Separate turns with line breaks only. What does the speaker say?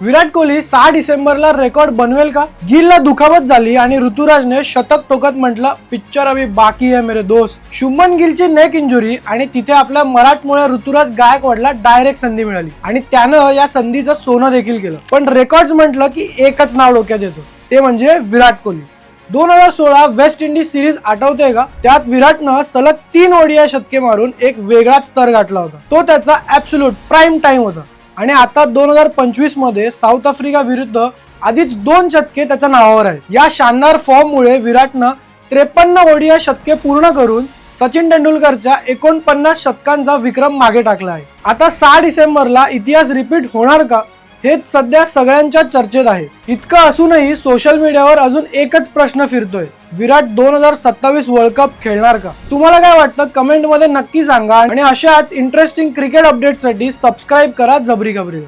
विराट कोहली सहा डिसेंबरला रेकॉर्ड बनवेल का? गिलला दुखापत झाली आणि ऋतुराजने शतक टोकत म्हटलं पिक्चर अभी बाकी आहे मेरे दोस्त. शुभमन गिलची नेक इंजुरी आणि तिथे आपल्या मराठमोळ्या ऋतुराज गायकवाडला डायरेक्ट संधी मिळाली. आणि त्यानं या संधीचं सोनं देखील केलं. पण रेकॉर्ड म्हटलं की एकच नाव डोक्यात येतं. ते म्हणजे विराट कोहली. दोन हजार सोळा वेस्ट इंडिज सिरीज आठवते का? त्यात विराटनं सलग तीन ओडीआय शतके मारून एक वेगळाच स्तर गाठला होता. तो त्याचा ऍब्सोल्यूट प्राईम टाइम होता. आणि आता दोन हजार पंचवीसमध्ये साऊथ आफ्रिका विरुद्ध आधीच दोन शतके त्याच्या नावावर आहेत. या शानदार फॉर्ममुळे विराटनं त्रेपन्न ओडिया शतके पूर्ण करून सचिन तेंडुलकरच्या एकोणपन्नास शतकांचा विक्रम मागे टाकला आहे. आता सहा डिसेंबरला इतिहास रिपीट होणार का हेच सध्या सगळ्यांच्या चर्चेत आहे. इतकं असूनही सोशल मीडियावर अजून एकच प्रश्न फिरतोय. विराट दोन हजार सत्तावीस वर्ल्ड कप खेळणार का? तुम्हाला काय वाटतं? कमेंटमध्ये नक्की सांगा आणि अशाच इंटरेस्टिंग क्रिकेट अपडेटसाठी सबस्क्राईब करा जबरी गबरी